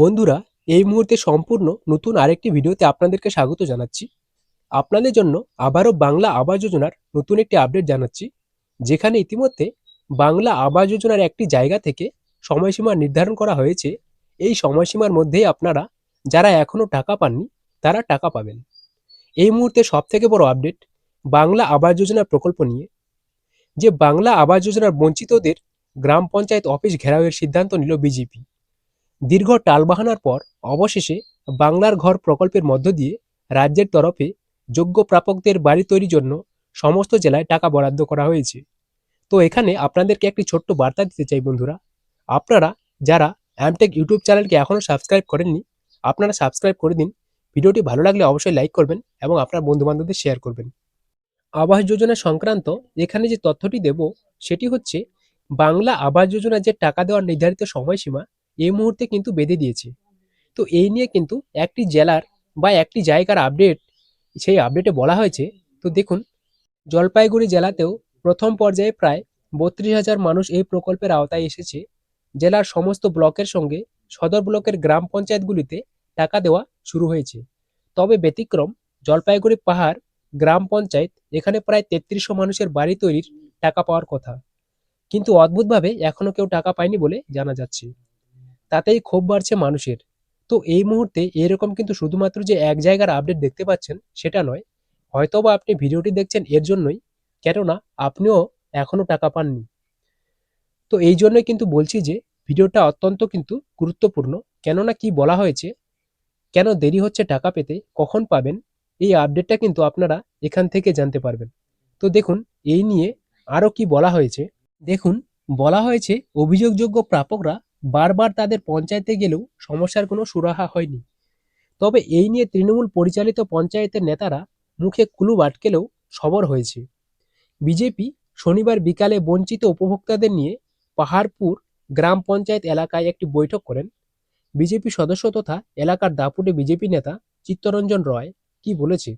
বন্ধুরা, এই মুহূর্তে সম্পূর্ণ নতুন আরেকটি ভিডিওতে আপনাদেরকে স্বাগত জানাচ্ছি। আপনাদের জন্য আবারও বাংলা আবাস যোজনার নতুন একটি আপডেট জানাচ্ছি, যেখানে ইতিমধ্যে বাংলা আবাস যোজনার একটি জায়গা থেকে সময়সীমা নির্ধারণ করা হয়েছে। এই সময়সীমার মধ্যেই আপনারা যারা এখনও টাকা পাননি, তারা টাকা পাবেন। এই মুহূর্তে সবথেকে বড় আপডেট বাংলা আবাস যোজনা প্রকল্প নিয়ে। যে বাংলা আবাস যোজনার বঞ্চিতদের গ্রাম পঞ্চায়েত অফিস ঘেরাওয়ের সিদ্ধান্ত নিল বিজেপি। দীর্ঘ টালবাহানার পর অবশেষে বাংলার ঘর প্রকল্পের মধ্য দিয়ে রাজ্যের তরফে যোগ্য প্রাপকদের বাড়ি তৈরির জন্য সমস্ত জেলায় টাকা বরাদ্দ করা হয়েছে। তো এখানে আপনাদেরকে একটি ছোট্ট বার্তা দিতে চাই বন্ধুরা। আপনারা যারা অ্যামটেক ইউটিউব চ্যানেলকে এখনও সাবস্ক্রাইব করেননি, আপনারা সাবস্ক্রাইব করে দিন। ভিডিওটি ভালো লাগলে অবশ্যই লাইক করবেন এবং আপনার বন্ধুবান্ধবদের শেয়ার করবেন। আবাস যোজনা সংক্রান্ত এখানে যে তথ্যটি দেব, সেটি হচ্ছে বাংলা আবাস যোজনা যে টাকা দেওয়ার নির্ধারিত সময়সীমা এই মুহূর্তে কিন্তু বেঁধে দিয়েছে। তো এই নিয়ে কিন্তু একটি জেলার বা একটি জায়গার আপডেট সেই আপডেটে বলা হয়েছে। তো দেখুন, জলপাইগুড়ি জেলাতেও প্রথম পর্যায়ে প্রায় বত্রিশ হাজার মানুষ এই প্রকল্পের আওতায় এসেছে। জেলার সমস্ত ব্লকের সঙ্গে সদর ব্লকের গ্রাম পঞ্চায়েতগুলিতে টাকা দেওয়া শুরু হয়েছে। তবে ব্যতিক্রম, জলপাইগুড়ি পাহাড় গ্রাম পঞ্চায়েত এখানে প্রায় তেত্রিশশো মানুষের বাড়ি তৈরির টাকা পাওয়ার কথা। কিন্তু অদ্ভুতভাবে এখনও কেউ টাকা পায়নি বলে জানা যাচ্ছে। তাতেই ক্ষোভ বাড়ছে মানুষের। তো এই মুহূর্তে এরকম কিন্তু শুধুমাত্র যে এক জায়গার আপডেট দেখতে পাচ্ছেন, সেটা নয়। হয়তোবা আপনি ভিডিওটি দেখছেন এর জন্যই, কেননা আপনিও এখনও টাকা পাননি। তো এই জন্যই কিন্তু বলছি যে, ভিডিওটা অত্যন্ত কিন্তু গুরুত্বপূর্ণ। কেননা কি বলা হয়েছে, কেন দেরি হচ্ছে টাকা পেতে, কখন পাবেন, এই আপডেটটা কিন্তু আপনারা এখান থেকে জানতে পারবেন। তো দেখুন, এই নিয়ে আরও কি বলা হয়েছে? দেখুন, বলা হয়েছে, অভিযোগযোগ্য প্রাপকরা বারবার তাদের পঞ্চায়েতে গেলেও সমস্যার কোনো সুরাহা হয়নি। তবে এই নিয়ে তৃণমূল পরিচালিত পঞ্চায়েতের নেতারা মুখে কুলু আটকেলেও সবর হয়েছে। বিজেপি শনিবার বিকালে বঞ্চিত উপভোক্তাদের নিয়ে পাহাড়পুর গ্রাম পঞ্চায়েত এলাকায় একটি বৈঠক করেন। বিজেপি সদস্য তথা এলাকার দাপুটে বিজেপি নেতা চিত্তরঞ্জন রয় কি বলেছে?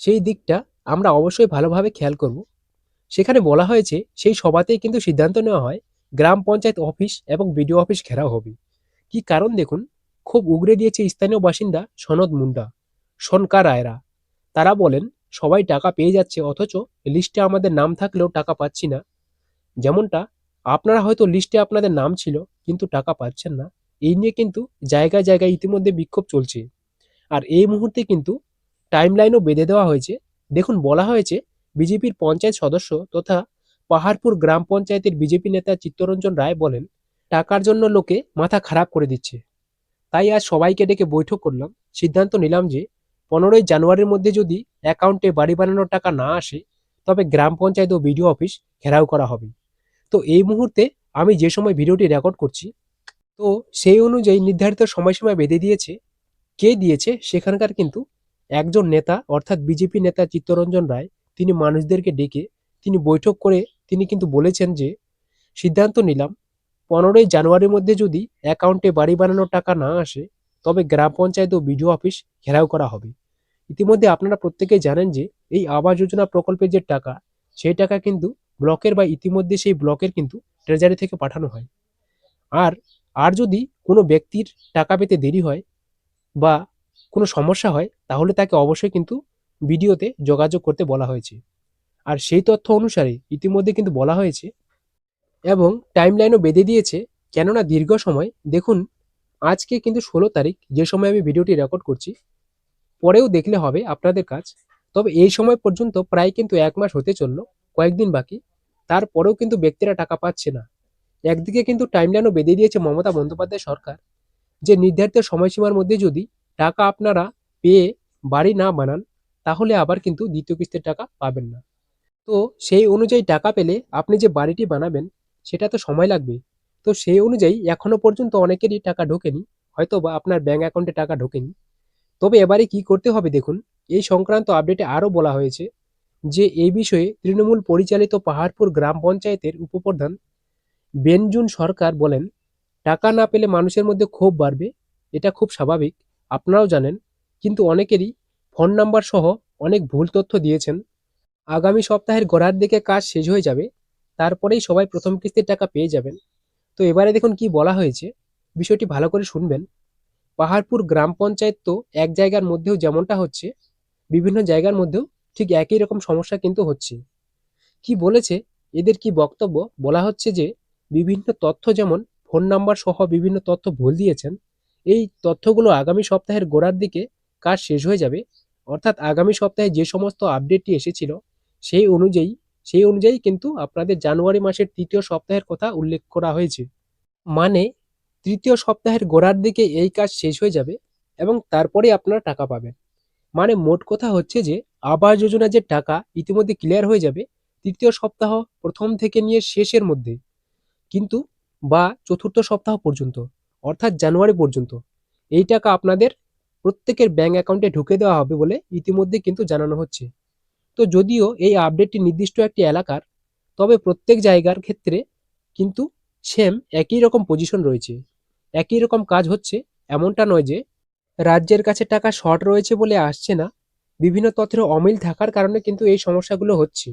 সেই দিকটা আমরা অবশ্যই ভালোভাবে খেয়াল করব। সেখানে বলা হয়েছে, সেই সভাতেই কিন্তু সিদ্ধান্ত নেওয়া হয় গ্রাম পঞ্চায়েত অফিস এবং বিডিও অফিস ঘেরাও হবে। কি কারণ দেখুন? খুব উগরে দিয়েছে স্থানীয় বাসিন্দা সনদ মুন্ডা, সনকা রায়রা। তারা বলেন, সবাই টাকা পেয়ে যাচ্ছে, অথচ লিস্টে আমাদের নাম থাকলেও টাকা পাচ্ছি না। যেমনটা, আপনারা হয়তো লিস্টে আপনাদের নাম ছিল, কিন্তু টাকা পাচ্ছেন না। এই নিয়ে কিন্তু জায়গায় জায়গায় ইতিমধ্যে বিক্ষোভ চলছে। আর এই মুহূর্তে কিন্তু টাইমলাইনও বেঁধে দেওয়া হয়েছে। দেখুন, বলা হয়েছে, বিজেপির পঞ্চায়েত সদস্য তথা পাহাড়পুর গ্রাম পঞ্চায়েতের বিজেপি নেতা চিত্তরঞ্জন রায় বলেন, টাকার জন্য লোকে মাথা খারাপ করে দিচ্ছে। তাই আজ সবাইকে ডেকে বৈঠক করলাম। সিদ্ধান্ত নিলাম যে পনেরোই জানুয়ারির মধ্যে যদি অ্যাকাউন্টে বাড়ি বানানোর টাকা না আসে, তবে গ্রাম পঞ্চায়েত ও বিডিও অফিস ঘেরাও করা হবে। তো এই মুহূর্তে আমি যে সময় ভিডিওটি রেকর্ড করছি, তো সেই অনুযায়ী নির্ধারিত সময়সীমা বেঁধে দিয়েছে। কে দিয়েছে সেখানকার কিন্তু একজন নেতা, অর্থাৎ বিজেপি নেতা চিত্তরঞ্জন রায়, তিনি মানুষদেরকে ডেকে তিনি বৈঠক করে তিনি কিন্তু বলেছেন যে, সিদ্ধান্ত নিলাম, পনেরোই জানুয়ারির মধ্যে যদি অ্যাকাউন্টে বাড়ি বানানোর টাকা না আসে, তবে গ্রাম পঞ্চায়েত ও বিডিও অফিস ঘেরাও করা হবে। ইতিমধ্যে আপনারা প্রত্যেকেই জানেন যে, এই আবাস যোজনা প্রকল্পের যে টাকা, সেই টাকা কিন্তু ব্লকের বা ইতিমধ্যে সেই ব্লকের কিন্তু ট্রেজারি থেকে পাঠানো হয়। আর আর যদি কোনো ব্যক্তির টাকা পেতে দেরি হয় বা কোনো সমস্যা হয়, তাহলে তাকে অবশ্যই কিন্তু ভিডিওতে যোগাযোগ করতে বলা হয়েছে। আর সেই তথ্য অনুসারে ইতিমধ্যে কিন্তু বলা হয়েছে এবং টাইমলাইনও বেঁধে দিয়েছে, কেননা দীর্ঘ সময়। দেখুন, আজকে কিন্তু ষোলো তারিখ, যে সময় আমি ভিডিওটি রেকর্ড করছি, পরেও দেখলে হবে আপনাদের কাজ। তবে এই সময় পর্যন্ত প্রায় কিন্তু এক মাস হতে চলল, কয়েকদিন বাকি। তারপরেও কিন্তু ব্যক্তিরা টাকা পাচ্ছে না। একদিকে কিন্তু টাইমলাইনও বেঁধে দিয়েছে মমতা বন্দ্যোপাধ্যায় সরকার, যে নির্ধারিত সময়সীমার মধ্যে যদি টাকা আপনারা পেয়ে বাড়ি না বানান, তাহলে আবার কিন্তু দ্বিতীয় কিস্তির টাকা পাবেন না। তো সেই অনুযায়ী টাকা পেলে আপনি যে বাড়িটি বানাবেন, সেটা তো সময় লাগবে। তো সেই অনুযায়ী এখনও পর্যন্ত অনেকেরই টাকা ঢোকেনি হয়তো বা আপনার ব্যাঙ্ক অ্যাকাউন্টে টাকা ঢোকেনি। তবে এবারে কি করতে হবে দেখুন, এই সংক্রান্ত আপডেটে আরও বলা হয়েছে যে এই বিষয়ে তৃণমূল পরিচালিত পাহাড়পুর গ্রাম পঞ্চায়েতের উপপ্রধান বেনজুন সরকার বলেন, টাকা না পেলে মানুষের মধ্যে ক্ষোভ বাড়বে, এটা খুব স্বাভাবিক, আপনারাও জানেন। কিন্তু অনেকেরই ফোন নাম্বার সহ অনেক ভুল তথ্য দিয়েছেন। আগামী সপ্তাহের গোড়ার দিকে কাজ শেষ হয়ে যাবে, তারপরেই সবাই প্রথম কিস্তির টাকা পেয়ে যাবেন। তো এবারে দেখুন কি বলা হয়েছে, বিষয়টি ভালো করে শুনবেন। পাহাড়পুর গ্রাম পঞ্চায়েত তো এক জায়গার মধ্যেও যেমনটা হচ্ছে, বিভিন্ন জায়গার মধ্যেও ঠিক একই রকম সমস্যা কিন্তু হচ্ছে। কি বলেছে, এদের কি বক্তব্য? বলা হচ্ছে যে, বিভিন্ন তথ্য যেমন ফোন নাম্বার সহ বিভিন্ন তথ্য ভুল দিয়েছেন, এই তথ্যগুলো আগামী সপ্তাহের গোড়ার দিকে কাজ শেষ হয়ে যাবে। অর্থাৎ আগামী সপ্তাহে যে সমস্ত আপডেটটি এসেছিল সেই অনুযায়ী সেই অনুযায়ী কিন্তু আপনাদের জানুয়ারি মাসের তৃতীয় সপ্তাহের কথা উল্লেখ করা হয়েছে। মানে তৃতীয় সপ্তাহের গোড়ার দিকে এই কাজ শেষ হয়ে যাবে এবং তারপরে আপনারা টাকা পাবেন। মানে মোট কথা হচ্ছে যে, আবাস যোজনা যে টাকা ইতিমধ্যে ক্লিয়ার হয়ে যাবে তৃতীয় সপ্তাহ প্রথম থেকে নিয়ে শেষের মধ্যে। কিন্তু, বা চতুর্থ সপ্তাহ পর্যন্ত, অর্থাৎ জানুয়ারি পর্যন্ত, এই টাকা আপনাদের প্রত্যেকের ব্যাঙ্ক অ্যাকাউন্টে ঢুকে দেওয়া হবে বলে ইতিমধ্যে কিন্তু জানানো হচ্ছে। তো যদিও এই আপডেটটি নির্দিষ্ট একটি এলাকার, তবে প্রত্যেক জায়গার ক্ষেত্রে কিন্তু সেম একই রকম পজিশন রয়েছে। একই রকম কাজ হচ্ছে, এমনটা নয় যে রাজ্যের কাছে টাকা শর্ট রয়েছে বলে আসছে না। বিভিন্ন তথ্যের অমিল থাকার কারণে কিন্তু এই সমস্যাগুলো হচ্ছে।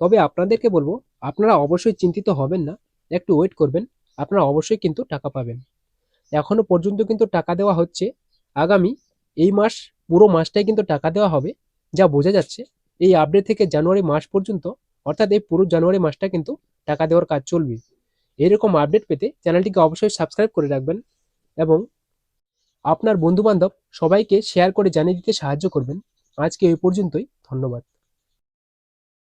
তবে আপনাদেরকে বলব, আপনারা অবশ্যই চিন্তিত হবেন না, একটু ওয়েট করবেন, আপনারা অবশ্যই কিন্তু টাকা পাবেন। এখনও পর্যন্ত কিন্তু টাকা দেওয়া হচ্ছে। আগামী এই মাস, পুরো মাসটাই কিন্তু টাকা দেওয়া হবে, যা বোঝা যাচ্ছে এই আপডেট থেকে জানুয়ারি মাস পর্যন্ত, অর্থাৎ এই পুরো জানুয়ারি মাসটা কিন্তু টাকা দেওয়ার কাজ চলবে। এরকম আপডেট পেতে চ্যানেলটিকে অবশ্যই সাবস্ক্রাইব করে রাখবেন এবং আপনার বন্ধুবান্ধব সবাইকে শেয়ার করে জানিয়ে দিতে সাহায্য করবেন। আজকে এই পর্যন্তই, ধন্যবাদ।